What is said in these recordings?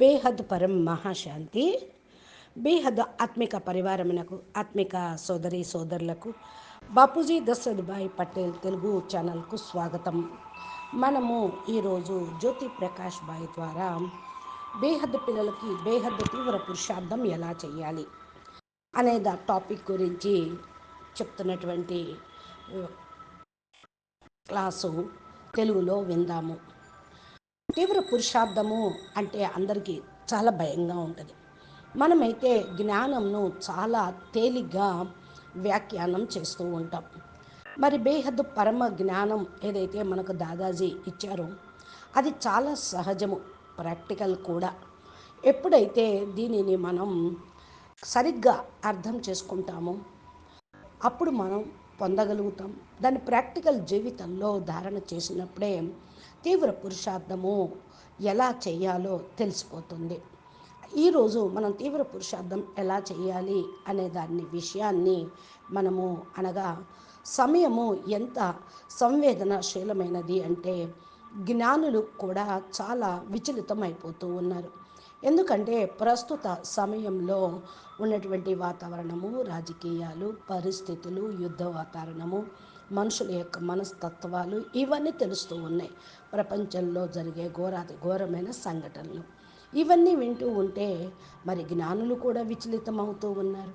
బేహద్ పరం మహాశాంతి. బేహద్ ఆత్మిక పరివారమునకు ఆత్మిక సోదరి సోదరులకు బాపూజీ దశరథ్భాయ్ పటేల్ తెలుగు ఛానల్కు స్వాగతం. మనము ఈరోజు జ్యోతి ప్రకాష్ భాయ్ ద్వారా బేహద్ పిల్లలకి బేహద్ తీవ్ర పురుషార్థం ఎలా చేయాలి అనే దా టాపిక్ గురించి చెప్తున్నటువంటి క్లాసు తెలుగులో విందాము. తీవ్ర పురుషార్థము అంటే అందరికీ చాలా భయంగా ఉంటుంది. మనమైతే జ్ఞానంను చాలా తేలిగ్గా వ్యాఖ్యానం చేస్తూ ఉంటాం. మరి బేహద్దు పరమ జ్ఞానం ఏదైతే మనకు దాదాజీ ఇచ్చారో అది చాలా సహజము ప్రాక్టికల్ కూడా. ఎప్పుడైతే దీనిని మనం సరిగ్గా అర్థం చేసుకుంటామో అప్పుడు మనం పొందగలుగుతాం. దాన్ని ప్రాక్టికల్ జీవితంలో ధారణ చేసినప్పుడే తీవ్ర పురుషార్థము ఎలా చేయాలో తెలిసిపోతుంది. ఈరోజు మనం తీవ్ర పురుషార్థం ఎలా చేయాలి అనే దాని విషయాన్ని మనము అనగా సమయము ఎంత సంవేదనశీలమైనది అంటే జ్ఞానులు కూడా చాలా విచలితమైపోతూ అయిపోతూ ఉన్నారు. ఎందుకంటే ప్రస్తుత సమయంలో ఉన్నటువంటి వాతావరణము రాజకీయాలు పరిస్థితులు యుద్ధ వాతావరణము మనుషుల యొక్క మనస్తత్వాలు ఇవన్నీ తెలుస్తూ ఉన్నాయి. ప్రపంచంలో జరిగే ఘోరాతి ఘోరమైన సంఘటనలు. ఇవన్నీ వింటూ ఉంటే మరి జ్ఞానులు కూడా విచలితం అవుతూ ఉన్నారు.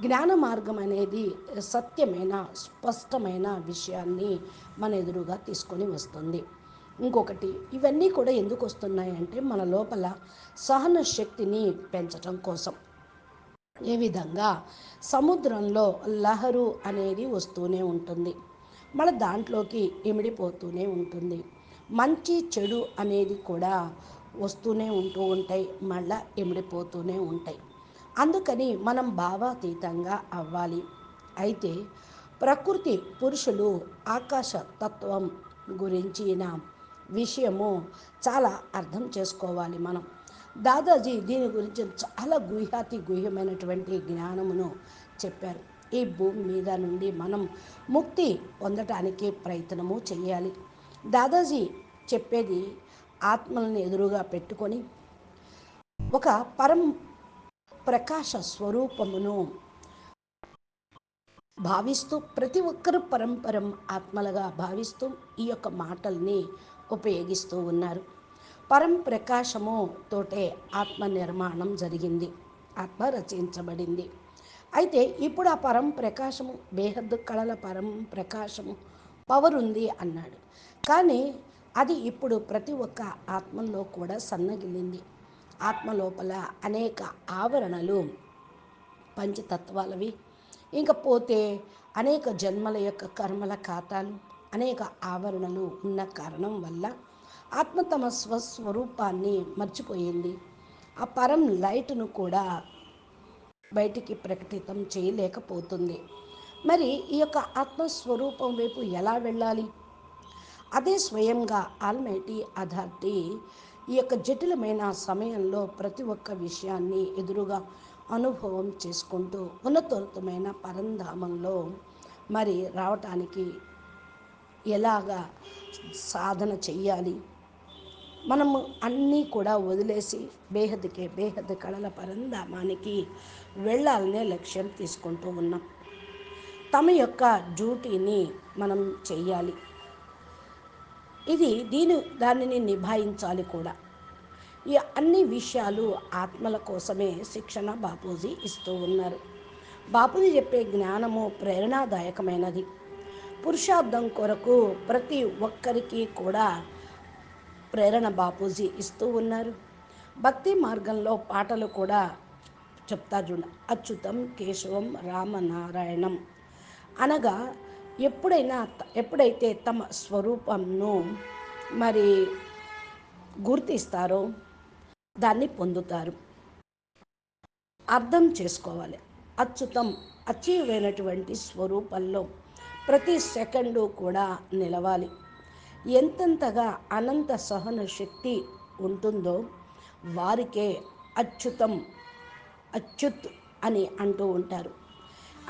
జ్ఞాన మార్గం అనేది సత్యమైన స్పష్టమైన విషయాన్ని మన ఎదురుగా తీసుకొని వస్తుంది. ఇంకొకటి ఇవన్నీ కూడా ఎందుకు వస్తున్నాయి అంటే మన లోపల సహన శక్తిని పెంచటం కోసం. ఏ విధంగా? సముద్రంలో లహరు అనేది వస్తూనే ఉంటుంది. మన దాంట్లోకి ఇమిడిపోతూనే ఉంటుంది. మంచి చెడు అనేది కూడా వస్తూనే ఉంటూ ఉంటాయి మళ్ళా ఇమిడిపోతూనే ఉంటాయి. అందుకని మనం భావాతీతంగా అవ్వాలి. అయితే ప్రకృతి పురుషులు ఆకాశ తత్వం గురించిన విషయము చాలా అర్థం చేసుకోవాలి మనం. దాదాజీ దీని గురించి చాలా గుహ్యాతి గుహ్యమైనటువంటి జ్ఞానమును చెప్పారు. ఈ భూమి మీద నుండి మనం ముక్తి పొందటానికి ప్రయత్నము చేయాలి. దాదాజీ చెప్పేది ఆత్మలను ఎదురుగా పెట్టుకొని ఒక పరం ప్రకాశ స్వరూపమును భావిస్తూ ప్రతి ఒక్కరూ పరంపరం ఆత్మలుగా భావిస్తూ ఈ యొక్క మాటల్ని ఉపయోగిస్తూ ఉన్నారు. పరం ప్రకాశము తోటే ఆత్మ నిర్మాణం జరిగింది ఆత్మ రచించబడింది. అయితే ఇప్పుడు ఆ పరం ప్రకాశము బేహద్దు కళల పరం ప్రకాశము పవర్ ఉంది అన్నాడు. కానీ అది ఇప్పుడు ప్రతి ఒక్క ఆత్మల్లో కూడా సన్నగిల్లింది. ఆత్మ లోపల అనేక ఆవరణలు పంచతత్వాలవి ఇంకపోతే అనేక జన్మల యొక్క కర్మల ఖాతాలు అనేక ఆవరణలు ఉన్న కారణం వల్ల ఆత్మ తమ స్వస్వరూపాన్ని మర్చిపోయింది. ఆ పరం లైట్ను కూడా బయటికి ప్రకటితం చేయలేకపోతుంది. మరి ఈ యొక్క ఆత్మస్వరూపం వైపు ఎలా వెళ్ళాలి? అదే స్వయంగా ఆల్మైటీ అథారిటీ ఈ యొక్క జటిలమైన సమయంలో ప్రతి ఒక్క విషయాన్ని ఎదురుగా అనుభవం చేసుకుంటూ ఉన్నతోన్నతమైన పరంధామంలో మరి రావటానికి ఎలాగా సాధన చెయ్యాలి? మనము అన్నీ కూడా వదిలేసి బేహద్కే బేహద్ కళల పరంధామానికి వెళ్ళాలనే లక్ష్యం తీసుకుంటూ ఉన్నాం. తమ యొక్క డ్యూటీని మనం చెయ్యాలి. ఇది దీని దానిని నిభాయించాలి కూడా. ఈ అన్ని విషయాలు ఆత్మల కోసమే శిక్షణ బాపూజీ ఇస్తూ ఉన్నారు. బాపూజీ చెప్పే జ్ఞానము ప్రేరణాదాయకమైనది. పురుషార్థం కొరకు ప్రతి ఒక్కరికి కూడా ప్రేరణ బాపూజీ ఇస్తూ ఉన్నారు. భక్తి మార్గంలో పాటలు కూడా చెప్తా చూడ. అచ్యుతం కేశవం రామనారాయణం. అనగా ఎప్పుడైనా ఎప్పుడైతే తమ స్వరూపంను మరి గుర్తిస్తారో దాన్ని పొందుతారు. అర్థం చేసుకోవాలి. అచ్యుతం అచీవ్ అయినటువంటి స్వరూపంలో ప్రతి సెకండు కూడా నిలవాలి. ఎంతెంతగా అనంత సహన శక్తి ఉంటుందో వారికే అచ్యుతం అచ్యుత్ అని అంటూ ఉంటారు.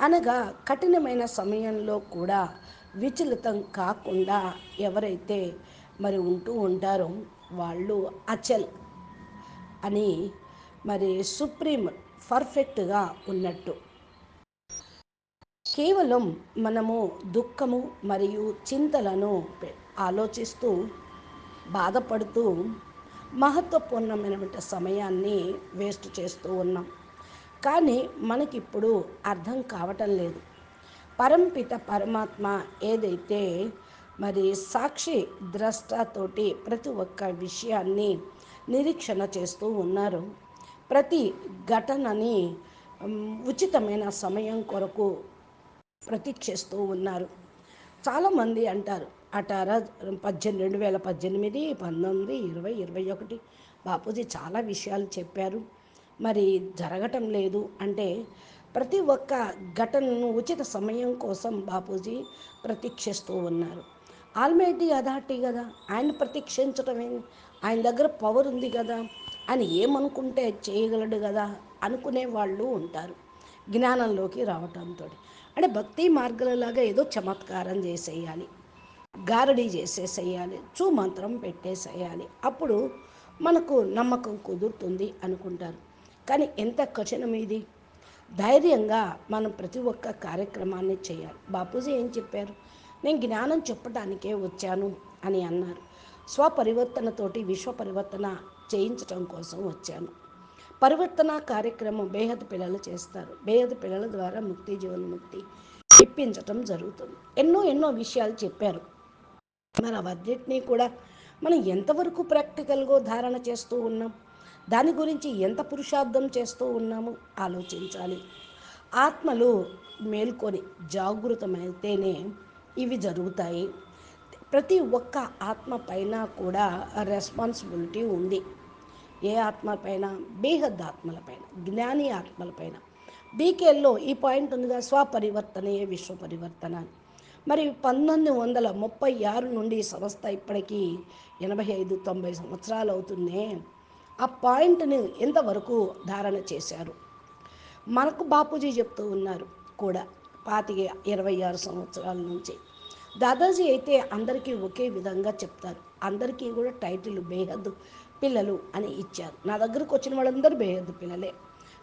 అనగా కఠినమైన సమయంలో కూడా విచలితం కాకుండా ఎవరైతే మరి ఉంటూ ఉంటారో వాళ్ళు అచల్ అని మరి సుప్రీం పర్ఫెక్ట్గా ఉన్నట్టు. కేవలం మనము దుఃఖము మరియు చింతలను ఆలోచిస్తూ బాధపడుతూ మహత్వపూర్ణమైనటువంటి సమయాన్ని వేస్ట్ చేస్తూ ఉన్నాం. కానీ మనకిప్పుడు అర్థం కావటం లేదు. పరంపిత పరమాత్మ ఏదైతే మరి సాక్షి ద్రష్టతోటి ప్రతి ఒక్క విషయాన్ని నిరీక్షణ చేస్తూ ఉన్నారు ప్రతి ఘటనని ఉచితమైన సమయం కొరకు ప్రతీక్షిస్తూ ఉన్నారు. చాలామంది అంటారు అటారా పద్దెనిమిది రెండు వేల పద్దెనిమిది పంతొమ్మిది ఇరవై ఇరవై ఒకటి. బాపూజీ చాలా విషయాలు చెప్పారు. మరి జరగటం లేదు అంటే ప్రతి ఒక్క ఘటనను ఉచిత సమయం కోసం బాపూజీ ప్రతీక్షిస్తూ ఉన్నారు. ఆల్మైటీ అథారిటీ కదా ఆయన ప్రతీక్షించటమే ఆయన దగ్గర పవర్ ఉంది కదా ఆయన ఏమనుకుంటే చేయగలడు కదా అనుకునే వాళ్ళు ఉంటారు జ్ఞానంలోకి రావటంతో అంటే భక్తి మార్గాలలాగా ఏదో చమత్కారం చేసేయాలి. గారడీ చేసేసేయాలి చూమంత్రం పెట్టేసేయాలి. అప్పుడు మనకు నమ్మకం కుదురుతుంది అనుకుంటారు. కానీ ఎంత కఠినం ఇది? ధైర్యంగా మనం ప్రతి ఒక్క కార్యక్రమాన్ని చేయాలి. బాపూజీ ఏం చెప్పారు? నేను జ్ఞానం చెప్పడానికే వచ్చాను అని అన్నారు. స్వపరివర్తనతోటి విశ్వ పరివర్తన చేయించటం కోసం వచ్చాను. పరివర్తన కార్యక్రమం బేహద పిల్లలు చేస్తారు. బేహద పిల్లల ద్వారా ముక్తి జీవన్ముక్తి ఇప్పించటం జరుగుతుంది. ఎన్నో ఎన్నో విషయాలు చెప్పారు. మరి అవన్నిటినీ కూడా మనం ఎంతవరకు ప్రాక్టికల్గా ధారణ చేస్తూ ఉన్నాం? దాని గురించి ఎంత పురుషార్థం చేస్తూ ఉన్నాము? ఆలోచించాలి. ఆత్మలు మేల్కొని జాగృతమైతేనే ఇవి జరుగుతాయి. ప్రతి ఒక్క ఆత్మ పైన కూడా రెస్పాన్సిబిలిటీ ఉంది. ఏ ఆత్మలపైన బేహద్ ఆత్మలపైన జ్ఞాని ఆత్మలపైన బీకేల్లో ఈ పాయింట్ ఉందిగా స్వపరివర్తనయే విశ్వ పరివర్తన అని. మరి పంతొమ్మిది వందల ముప్పై ఆరు నుండి సంస్థ ఇప్పటికీ ఎనభై ఐదు తొంభై సంవత్సరాలు అవుతుందే. ఆ పాయింట్ని ఎంతవరకు ధారణ చేశారు? మనకు బాపూజీ చెప్తూ ఉన్నారు కూడా పాతిక ఇరవై ఆరు సంవత్సరాల నుంచి. దాదాజీ అయితే అందరికీ ఒకే విధంగా చెప్తారు. అందరికీ కూడా టైటిల్ బేహద్దు పిల్లలు అని ఇచ్చారు. నా దగ్గరకు వచ్చిన వాళ్ళందరూ బేహద్దు పిల్లలే.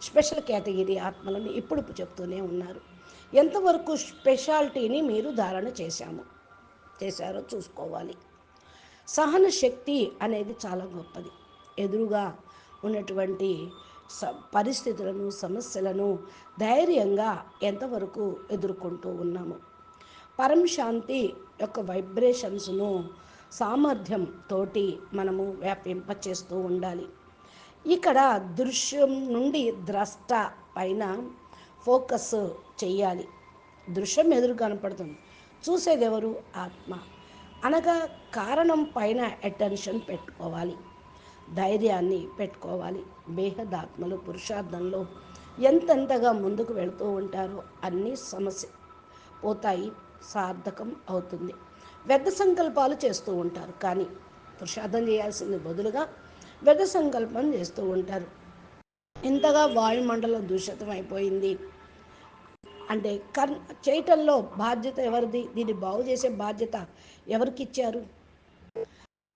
స్పెషల్ కేటగిరీ ఆత్మలను ఇప్పుడు చెప్తూనే ఉన్నారు. ఎంతవరకు స్పెషాలిటీని మీరు ధారణ చేశాము? చేశారో చూసుకోవాలి. సహన శక్తి అనేది చాలా గొప్పది. ఎదురుగా ఉన్నటువంటి స పరిస్థితులను సమస్యలను ధైర్యంగా ఎంతవరకు ఎదుర్కొంటూ ఉన్నాము? పరం శాంతి యొక్క వైబ్రేషన్స్ను సామర్థ్యం తోటి మనము వ్యాపింప చేస్తూ ఉండాలి. ఇక్కడ దృశ్యం నుండి ద్రష్ట పైన ఫోకస్ చేయాలి దృశ్యం ఎదురు కనపడుతుంది. చూసేది ఎవరు? ఆత్మ. అనగా కారణం పైన అటెన్షన్ పెట్టుకోవాలి. ధైర్యాన్ని పెట్టుకోవాలి. బేహదాత్మలు పురుషార్థంలో ఎంతెంతగా ముందుకు వెళుతూ ఉంటారో అన్నీ సమస్య పోతాయి. సార్థకం అవుతుంది. వ్యర్థ సంకల్పాలు చేస్తూ ఉంటారు. కానీ పురుషార్థం చేయాల్సింది బదులుగా వ్యర్థ సంకల్పం చేస్తూ ఉంటారు. ఇంతగా వాయుమండలం దూషితం అయిపోయింది. అంటే కర్ చేయటంలో బాధ్యత ఎవరిది? దీన్ని బాగు చేసే బాధ్యత ఎవరికి ఇచ్చారు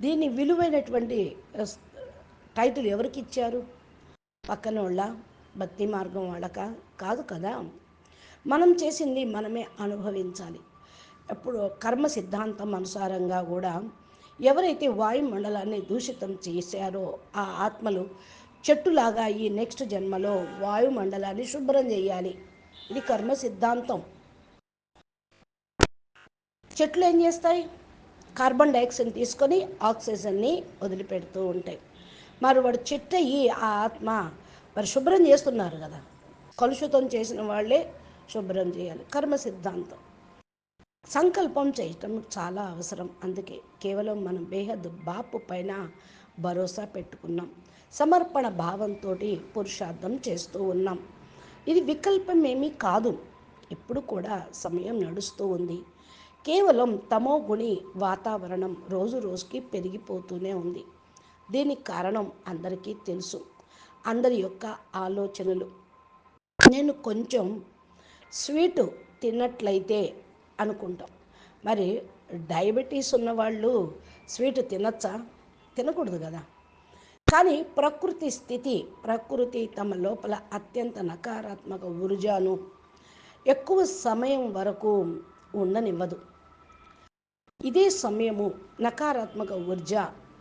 దీన్ని విలువైనటువంటి టైటిల్ ఎవరికి ఇచ్చారు పక్కన వాళ్ళ భక్తి మార్గం వాళ్ళక? కాదు కదా? మనం చేసింది మనమే అనుభవించాలి. ఎప్పుడు కర్మ సిద్ధాంతం అనుసారంగా కూడా ఎవరైతే వాయుమండలాన్ని దూషితం చేశారో ఆ ఆత్మలు చెట్టులాగా ఈ నెక్స్ట్ జన్మలో వాయుమండలాన్ని శుభ్రం చేయాలి. ఇది కర్మ సిద్ధాంతం. చెట్లు ఏం చేస్తాయి? కార్బన్ డైఆక్సైడ్ తీసుకొని ఆక్సిజన్ని వదిలిపెడుతూ ఉంటాయి. మరి వాడు చెట్టు అయ్యి ఆ ఆత్మ మరి శుభ్రం చేస్తున్నారు కదా. కలుషితం చేసిన వాళ్ళే శుభ్రం చేయాలి. కర్మ సిద్ధాంతం. సంకల్పం చేయటం చాలా అవసరం. అందుకే కేవలం మనం బేహద్ బాపు పైన భరోసా పెట్టుకున్నాం. సమర్పణ భావంతో పురుషార్థం చేస్తూ ఉన్నాం. ఇది వికల్పం ఏమీ కాదు. ఇప్పుడు కూడా సమయం నడుస్తూ ఉంది. కేవలం తమో గుణి వాతావరణం రోజు రోజుకి పెరిగిపోతూనే ఉంది. దీనికి కారణం అందరికీ తెలుసు. అందరి యొక్క ఆలోచనలు. నేను కొంచెం స్వీటు తిన్నట్లయితే అనుకుంటాం. మరి డయాబెటీస్ ఉన్నవాళ్ళు స్వీట్ తినచ్చా? తినకూడదు కదా. కానీ ప్రకృతి స్థితి ప్రకృతి తమ లోపల అత్యంత నకారాత్మక ఊర్జాను ఎక్కువ సమయం వరకు ఉండనివ్వదు. ఇదే సమయము నకారాత్మక ఊర్జ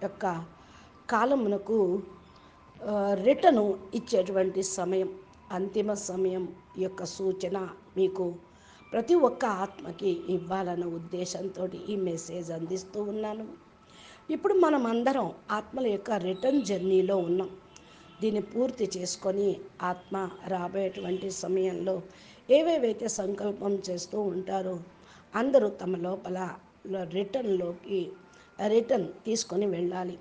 యొక్క కాలమునకు రిటను ఇచ్చేటువంటి సమయం అంతిమ సమయం యొక్క సూచన మీకు ప్రతి ఒక్క ఆత్మకి ఇవ్వాలన్న ఉద్దేశంతో ఈ మెసేజ్ అందిస్తూ ఉన్నాను. ఇప్పుడు మనం అందరం ఆత్మల యొక్క రిటర్న్ జర్నీలో ఉన్నాం. దీన్ని పూర్తి చేసుకొని ఆత్మ రాబోయేటువంటి సమయంలో ఏవేవైతే సంకల్పం చేస్తూ ఉంటారో అందరూ తమ లోపల రిటర్న్లోకి రిటర్న్ తీసుకొని వెళ్ళాలి.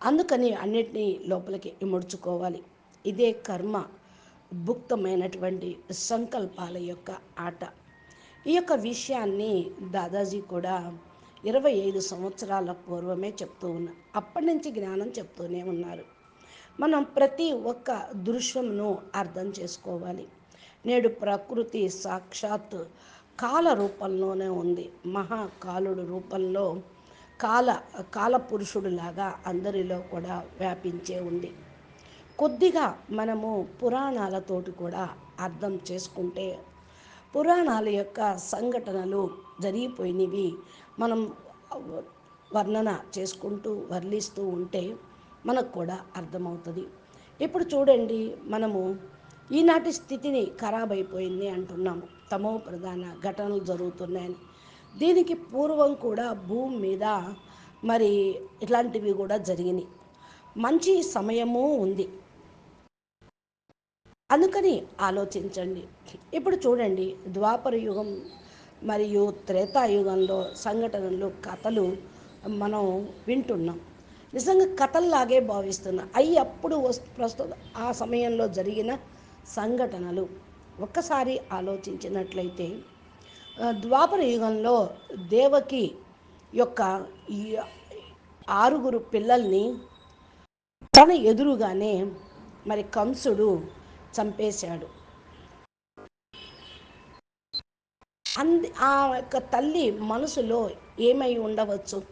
అందుకని అన్నిటినీ లోపలికి ఇముడ్చుకోవాలి ఇదే కర్మ భుక్తమైనటువంటి సంకల్పాల యొక్క ఆట. ఈ యొక్క విషయాన్ని దాదాజీ కూడా ఇరవై ఐదు సంవత్సరాల పూర్వమే చెప్తూ ఉన్నా అప్పటి నుంచి జ్ఞానం చెప్తూనే ఉన్నారు. మనం ప్రతి ఒక్క దృశ్యంను అర్థం చేసుకోవాలి. నేడు ప్రకృతి సాక్షాత్ కాల రూపంలోనే ఉంది. మహాకాలుడు రూపంలో కాల కాలపురుషుడులాగా అందరిలో కూడా వ్యాపించే ఉంది. కొద్దిగా మనము పురాణాలతోటి కూడా అర్థం చేసుకుంటే పురాణాల యొక్క సంఘటనలు జరిగిపోయినవి. మనం వర్ణన చేసుకుంటూ వర్లిస్తూ ఉంటే మనకు కూడా అర్థమవుతుంది. ఇప్పుడు చూడండి మనము ఈనాటి స్థితిని ఖరాబ్ అయిపోయింది అంటున్నాము. తమో ప్రధాన ఘటనలు జరుగుతున్నాయని. దీనికి పూర్వం కూడా భూమి మీద మరి ఇట్లాంటివి కూడా జరిగినాయి. మంచి సమయము ఉంది. అందుకని ఆలోచించండి. ఇప్పుడు చూడండి ద్వాపర యుగం మరియు త్రేతాయుగంలో సంఘటనలు కథలు మనం వింటున్నాం. నిజంగా కథల్లాగే భావిస్తున్నాం. అవి అప్పుడు ప్రస్తుతం ఆ సమయంలో జరిగిన సంఘటనలు. ఒక్కసారి ఆలోచించినట్లయితే ద్వాపర యుగంలో దేవకి యొక్క ఆరుగురు పిల్లల్ని తన ఎదురుగానే మరి కంసుడు చంపేశాడు. అంది ఆ యొక్క తల్లి మనసులో ఏమై ఉండవచ్చు?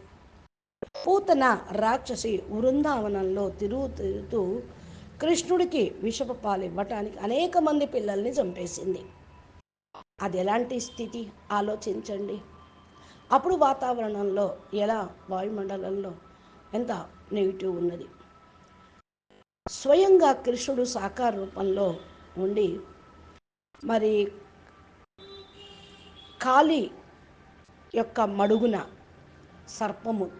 పూతన రాక్షసి వృందావనంలో తిరుగు తిరుగుతూ కృష్ణుడికి విషపు పాలు ఇవ్వటానికి అనేక మంది పిల్లల్ని చంపేసింది. అది ఎలాంటి స్థితి? ఆలోచించండి. అప్పుడు వాతావరణంలో ఎలా? వాయుమండలంలో ఎంత నెగిటివ్ ఉన్నది? స్వయంగా కృష్ణుడు సాకార రూపంలో ఉండి మరి కాలి యొక్క మడుగున సర్పము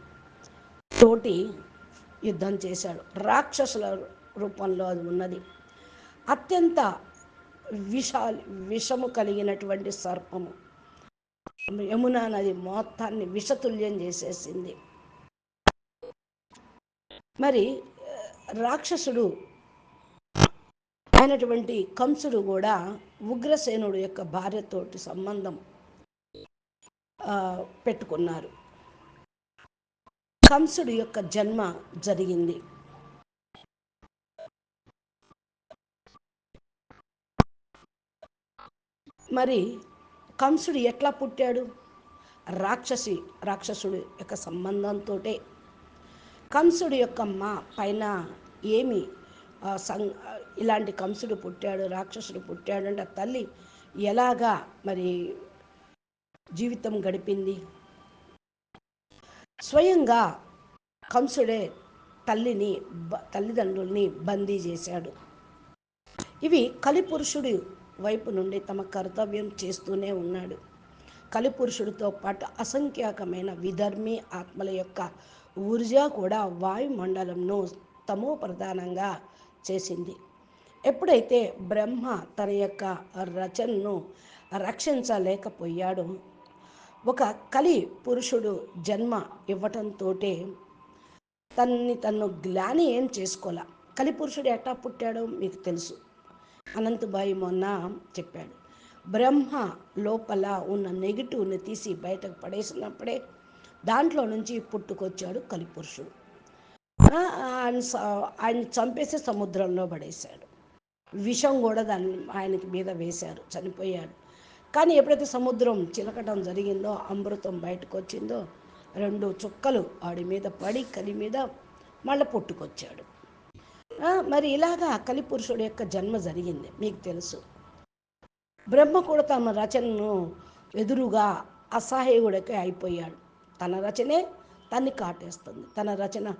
తోటి యుద్ధం చేశాడు. రాక్షసుల రూపంలో అది ఉన్నది. అత్యంత విషా విషము కలిగినటువంటి సర్పము. యమునా నది మొత్తాన్ని విషతుల్యం చేసేసింది. మరి రాక్షసుడు అయినటువంటి కంసుడు కూడా ఉగ్రసేనుడు యొక్క భార్యతోటి సంబంధం పెట్టుకున్నారు. కంసుడు యొక్క జన్మ జరిగింది. మరి కంసుడు ఎట్లా పుట్టాడు? రాక్షసి రాక్షసుడు యొక్క సంబంధంతో కంసుడు యొక్క మా పైన ఏమి సం ఇలాంటి కంసుడు పుట్టాడు రాక్షసుడు పుట్టాడు అంటే తల్లి ఎలాగా మరి జీవితం గడిపింది. స్వయంగా కంసుడే తల్లిని తల్లిదండ్రుల్ని బందీ చేశాడు. ఇవి కలిపురుషుడి వైపు నుండి తమ కర్తవ్యం చేస్తూనే ఉన్నాడు. కలిపురుషుడితో పాటు అసంఖ్యాకమైన విధర్మి ఆత్మల యొక్క ఊర్జా కూడా వాయుమండలంను తమో ప్రధానంగా చేసింది. ఎప్పుడైతే బ్రహ్మ తన యొక్క రచనను రక్షించలేకపోయాడో ఒక కలి పురుషుడు జన్మ ఇవ్వటంతో తన్ని తను గ్లాని ఏం చేసుకోలే. కలి పురుషుడు ఎట్టా పుట్టాడో మీకు తెలుసు. అనంతబాయి మొన్న చెప్పాడు బ్రహ్మ లోపల ఉన్న నెగిటివ్ని తీసి బయటకు పడేసినప్పుడే దాంట్లో నుంచి పుట్టుకొచ్చాడు కలిపురుషుడు ఆయన ఆయన చంపేసి సముద్రంలో పడేశాడు. విషం కూడా దాన్ని ఆయనకి మీద వేశారు చనిపోయాడు. కానీ ఎప్పుడైతే సముద్రం చిలకటం జరిగిందో అమృతం బయటకు వచ్చిందో రెండు చుక్కలు వాడి మీద పడి కలి మీద మళ్ళీ పుట్టుకొచ్చాడు. మరి ఇలాగా కలిపురుషుడు యొక్క జన్మ జరిగింది మీకు తెలుసు. బ్రహ్మ కూడా తమ రచనను ఎదురుగా అసహాయుడికి అయిపోయాడు. తన రచనే తన్ని కాటేస్తుంది. తన రచన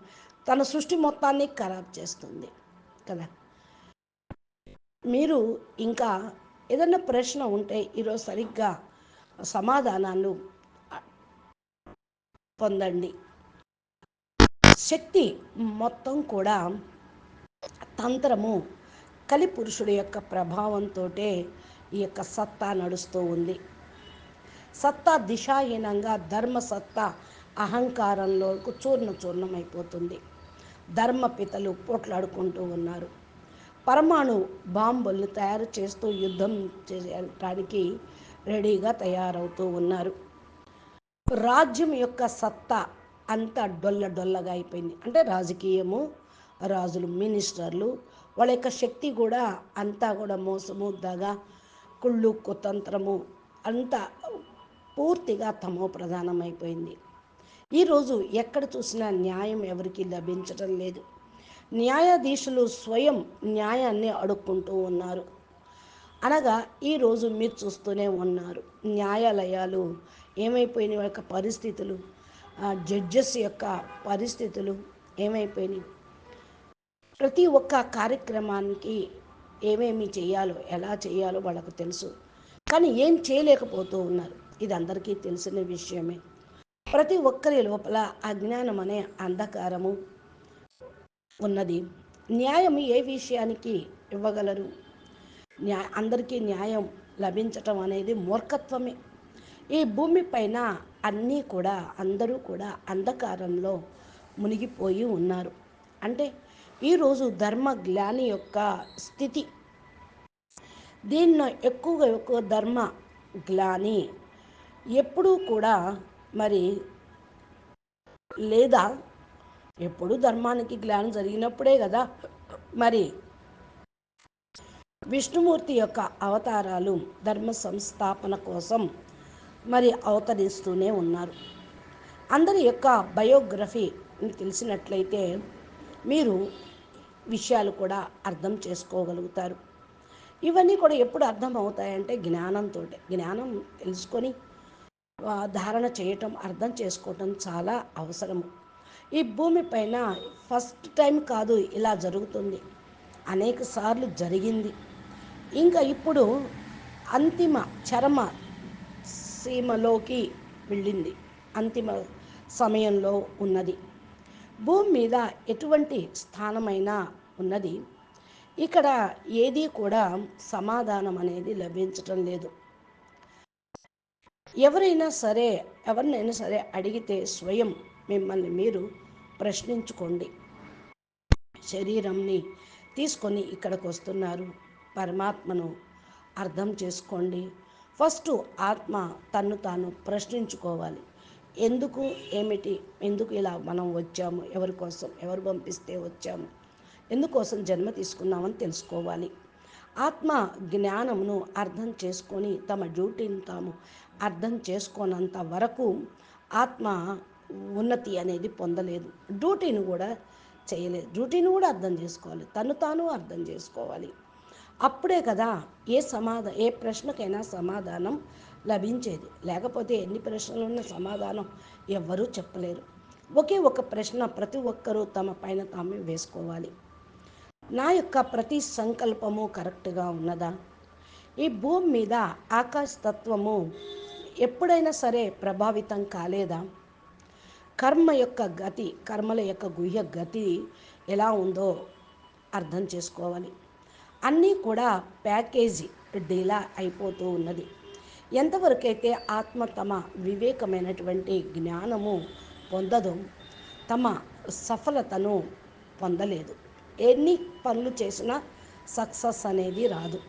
తన సృష్టి మొత్తాన్ని ఖరాబ్ చేస్తుంది కదా. మీరు ఇంకా ఏదన్నా ప్రశ్న ఉంటే ఈరోజు సరిగ్గా సమాధానాలు పొందండి. శక్తి మొత్తం కూడా తంత్రము కలి పురుషుడి యొక్క ప్రభావంతో ఈ యొక్క సత్తా నడుస్తూ ఉంది. సత్తా దిశాహీనంగా ధర్మ సత్తా అహంకారంలో చూర్ణ చూర్ణమైపోతుంది ధర్మపితలు పోట్లాడుకుంటూ ఉన్నారు. పరమాణు బాంబుల్ని తయారు చేస్తూ యుద్ధం చేయడానికి రెడీగా తయారవుతూ ఉన్నారు. రాజ్యం యొక్క సత్తా అంతా డొల్ల డొల్లగా అయిపోయింది. అంటే రాజకీయము రాజులు మినిస్టర్లు వాళ్ళ యొక్క శక్తి కూడా అంతా కూడా మోసము దగ కుళ్ళు కుతంత్రము అంతా పూర్తిగా తమో ప్రధానమైపోయింది. ఈరోజు ఎక్కడ చూసినా న్యాయం ఎవరికి లభించటం లేదు. న్యాయాధీశులు స్వయం న్యాయాన్ని అడుక్కుంటూ ఉన్నారు. అనగా ఈరోజు మీరు చూస్తూనే ఉన్నారు. న్యాయాలయాలు ఏమైపోయినాయి? యొక్క పరిస్థితులు జడ్జెస్ యొక్క పరిస్థితులు ఏమైపోయినాయి? ప్రతి ఒక్క కార్యక్రమానికి ఏమేమి చేయాలో ఎలా చేయాలో వాళ్ళకు తెలుసు. కానీ ఏం చేయలేకపోతూ ఉన్నారు. ఇది అందరికీ తెలిసిన విషయమే. ప్రతి ఒక్కరి లోపల అజ్ఞానం అనే అంధకారము ఉన్నది. న్యాయం ఏ విషయానికి ఇవ్వగలరు? న్యాయ అందరికీ న్యాయం లభించటం అనేది మూర్ఖత్వమే. ఈ భూమి పైన అన్నీ కూడా అందరూ కూడా అంధకారంలో మునిగిపోయి ఉన్నారు. అంటే ఈరోజు ధర్మ గ్లాని యొక్క స్థితి. దీన్ని ఎక్కువగా ఎక్కువ ధర్మ గ్లాని ఎప్పుడూ కూడా మరి లేదా ఎప్పుడు ధర్మానికి జ్ఞానం జరిగినప్పుడే కదా. మరి విష్ణుమూర్తి యొక్క అవతారాలు ధర్మ సంస్థాపన కోసం మరి అవతరిస్తూనే ఉన్నారు. అందరి యొక్క బయోగ్రఫీ తెలిసినట్లయితే మీరు విషయాలు కూడా అర్థం చేసుకోగలుగుతారు. ఇవన్నీ కూడా ఎప్పుడు అర్థం అవుతాయంటే జ్ఞానంతో జ్ఞానం తెలుసుకొని ధారణ చేయటం అర్థం చేసుకోవటం చాలా అవసరము. ఈ భూమి పైన ఫస్ట్ టైం కాదు ఇలా జరుగుతుంది. అనేక సార్లు జరిగింది. ఇంకా ఇప్పుడు అంతిమ చరమ సీమలోకి వెళ్ళింది. అంతిమ సమయంలో ఉన్నది. భూమి మీద ఎటువంటి స్థానమైనా ఉన్నది. ఇక్కడ ఏది కూడా సమాధానం అనేది లభించటం లేదు. ఎవరైనా సరే ఎవరినైనా సరే అడిగితే స్వయం మిమ్మల్ని మీరు ప్రశ్నించుకోండి. శరీరంని తీసుకొని ఇక్కడికి వస్తున్నారు. పరమాత్మను అర్థం చేసుకోండి. ఫస్ట్ ఆత్మ తన్ను తాను ప్రశ్నించుకోవాలి. ఎందుకు ఏమిటి ఎందుకు ఇలా మనం వచ్చాము? ఎవరి కోసం ఎవరు పంపిస్తే వచ్చాము? ఎందుకోసం జన్మ తీసుకున్నామని తెలుసుకోవాలి. ఆత్మ జ్ఞానమును అర్థం చేసుకొని తమ డ్యూటీని తాము అర్థం చేసుకోనంత వరకు ఆత్మ ఉన్నతి అనేది పొందలేదు. డ్యూటీని కూడా చేయలేదు. డ్యూటీని కూడా అర్థం చేసుకోవాలి. తను తాను అర్థం చేసుకోవాలి. అప్పుడే కదా ఏ సమాధానం ఏ ప్రశ్నకైనా సమాధానం లభించేది. లేకపోతే ఎన్ని ప్రశ్నలు ఉన్న సమాధానం ఎవ్వరూ చెప్పలేరు. ఒకే ఒక ప్రశ్న ప్రతి ఒక్కరూ తమ పైన తామే వేసుకోవాలి. నా యొక్క ప్రతి సంకల్పము కరెక్ట్గా ఉన్నదా? ఈ భూమి మీద ఆకాశతత్వము ఎప్పుడైనా సరే ప్రభావితం కాలేదా? కర్మ యొక్క గతి కర్మల యొక్క గుహ్య గతి ఎలా ఉందో అర్థం చేసుకోవాలి. అన్నీ కూడా ప్యాకేజీ డీలా అయిపోతూ ఉన్నది. ఎంతవరకైతే ఆత్మ తమ వివేకమైనటువంటి జ్ఞానము పొందదో తమ సఫలతను పొందలేదు. ఎన్ని పనులు చేసినా సక్సెస్ అనేది రాదు.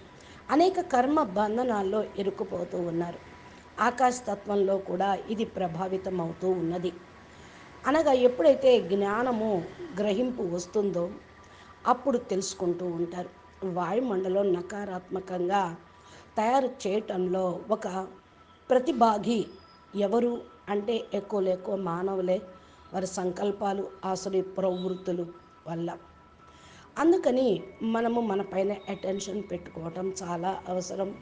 అనేక కర్మ బంధనాల్లో ఇరుక్కుపోతూ ఉన్నారు. ఆకాశతత్వంలో కూడా ఇది ప్రభావితం అవుతూ ఉన్నది. అనగా ఎప్పుడైతే జ్ఞానము గ్రహింపు వస్తుందో అప్పుడు తెలుసుకుంటూ ఉంటారు. వాయుమండలం నకారాత్మకంగా తయారు చేయటంలో ఒక ప్రతిభాగి ఎవరు అంటే ఎక్కువ లేకో మానవులే. వారి సంకల్పాలు ఆసురి ప్రవృత్తులు వల్ల. అందుకని మనము మన పైన అటెన్షన్ పెట్టుకోవటం చాలా అవసరం.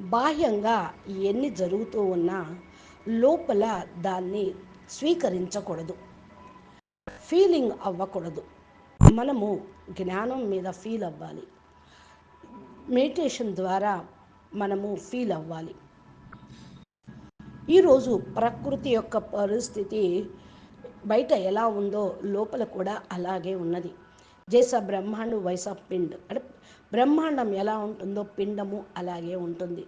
బాహ్యంగా ఎన్ని జరుగుతూ ఉన్నా లోపల దాన్ని స్వీకరించకూడదు. ఫీలింగ్ అవ్వకూడదు. మనము జ్ఞానం మీద ఫీల్ అవ్వాలి. మెడిటేషన్ ద్వారా మనము ఫీల్ అవ్వాలి. ఈరోజు ప్రకృతి యొక్క పరిస్థితి బయట ఎలా ఉందో లోపల కూడా అలాగే ఉన్నది. జైస బ్రహ్మాండం వైస పిండ్. అంటే బ్రహ్మాండం ఎలా ఉంటుందో పిండము అలాగే ఉంటుంది.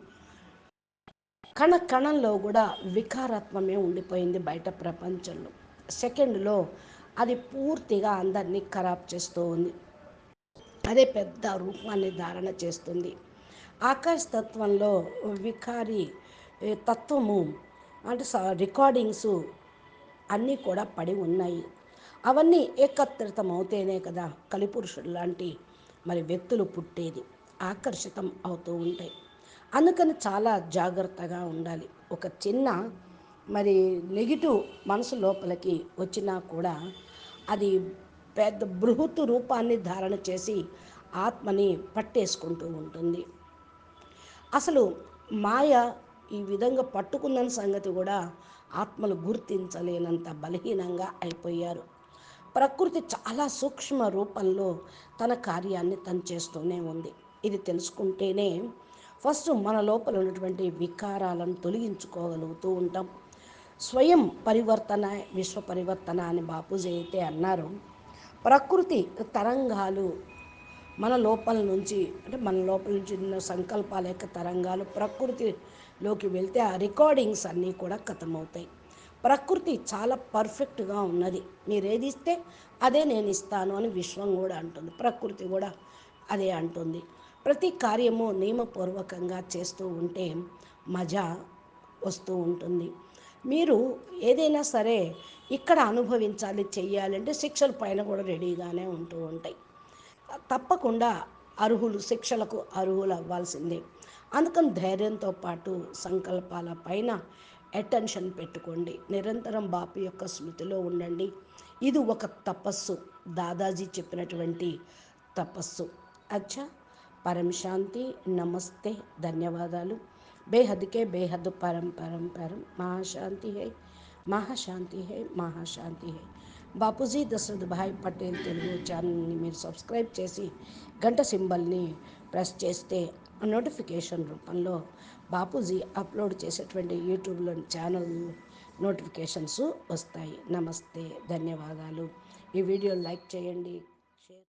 కణ కణంలో కూడా వికారాత్మమే ఉండిపోయింది బయట ప్రపంచంలో. సెకండ్లో అది పూర్తిగా అందరినీ ఖరాబ్ చేస్తూ ఉంది అదే పెద్ద రూపాన్ని ధారణ చేస్తుంది. ఆకాశ తత్వంలో వికారి తత్వము అంటే రికార్డింగ్స్ అన్నీ కూడా పడి ఉన్నాయి. అవన్నీ ఏకత్రితం అవుతేనే కదా కలిపురుషుడు లాంటి మరి వ్యక్తులు పుట్టేది. ఆకర్షితం అవుతూ ఉంటాయి. అందుకని చాలా జాగ్రత్తగా ఉండాలి. ఒక చిన్న మరి నెగిటివ్ మనసు లోపలికి వచ్చినా కూడా అది పెద్ద బృహత్ రూపాన్ని ధారణ చేసి ఆత్మని పట్టేసుకుంటూ ఉంటుంది. అసలు మాయ ఈ విధంగా పట్టుకున్న సంగతి కూడా ఆత్మలు గుర్తించలేనంత బలహీనంగా అయిపోయారు. ప్రకృతి చాలా సూక్ష్మ రూపంలో తన కార్యాన్ని తను చేస్తూనే ఉంది. ఇది తెలుసుకుంటేనే ఫస్ట్ మన లోపల ఉన్నటువంటి వికారాలను తొలగించుకోగలుగుతూ ఉంటాం. స్వయం పరివర్తన విశ్వ పరివర్తన అని బాపూజీ అయితే అన్నారు. ప్రకృతి తరంగాలు మన లోపల నుంచి అంటే మన లోపల నుంచి ఉన్న సంకల్పాల యొక్క తరంగాలు ప్రకృతిలోకి వెళ్తే ఆ రికార్డింగ్స్ అన్నీ కూడా కథమవుతాయి. ప్రకృతి చాలా పర్ఫెక్ట్గా ఉన్నది. మీరు ఏది ఇస్తే అదే నేను ఇస్తాను అని విశ్వం కూడా అంటుంది. ప్రకృతి కూడా అదే అంటుంది. ప్రతి కార్యము నియమపూర్వకంగా చేస్తూ ఉంటే మజా వస్తూ ఉంటుంది. మీరు ఏదైనా సరే ఇక్కడ అనుభవించాలి చేయాలంటే శిక్షల పైన కూడా రెడీగానే ఉంటూ ఉంటాయి. తప్పకుండా అర్హులు శిక్షలకు అర్హులు అవ్వాల్సిందే. అందుకని ధైర్యంతో పాటు సంకల్పాల పైన అటెన్షన్ పెట్టుకోండి. నిరంతరం బాపు యొక్క స్మృతిలో ఉండండి. ఇది ఒక తపస్సు. దాదాజీ చెప్పినటువంటి తపస్సు. అచ్చా? పరం శాంతి నమస్తే ధన్యవాదాలు. బేహద్కే బేహద్ పరం పరం పరం. మహాశాంతి high మహాశాంతి high మహాశాంతి high. Bapuji Dashrath భాయ్ పటేల్ తెలుగు ఛానల్ని మీరు సబ్స్క్రైబ్ చేసి గంట సింబల్ని ప్రెస్ చేస్తే నోటిఫికేషన్ రూపంలో బాపూజీ అప్లోడ్ చేసేటువంటి యూట్యూబ్లో ఛానల్ నోటిఫికేషన్స్ వస్తాయి. నమస్తే ధన్యవాదాలు. ఈ వీడియో లైక్ చేయండి